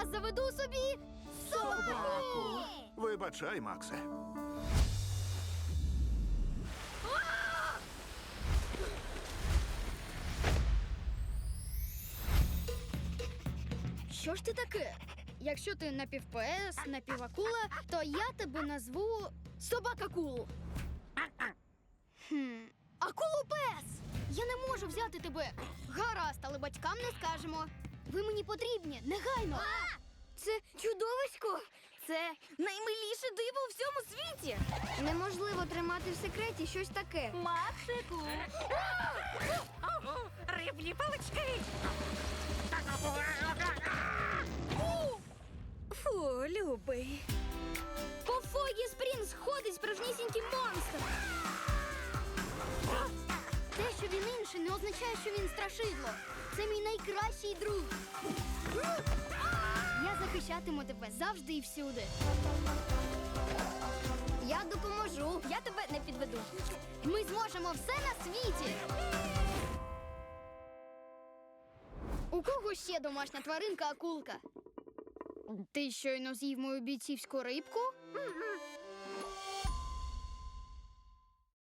Я заведу собі собаку. Вибачай, Максе. Що ж ти таке? Якщо ти напівпес, напівакула, то я тебе назву собака-кул. Хм. Акулу-пес! Я не можу взяти тебе. Гаразд, але батькам не скажемо. Ви мені потрібні, негайно. Це чудовисько. Це наймиліше диво у всьому світі. Неможливо тримати в секреті щось таке. Максику. Рибні палички. Фу, любий. Означає, що він страшидло. Це мій найкращий друг. Я захищатиму тебе завжди і всюди. Я допоможу. Я тебе не підведу. Ми зможемо все на світі. У кого ще домашня тваринка акулка? Ти щойно з'їв мою бійцівську рибку?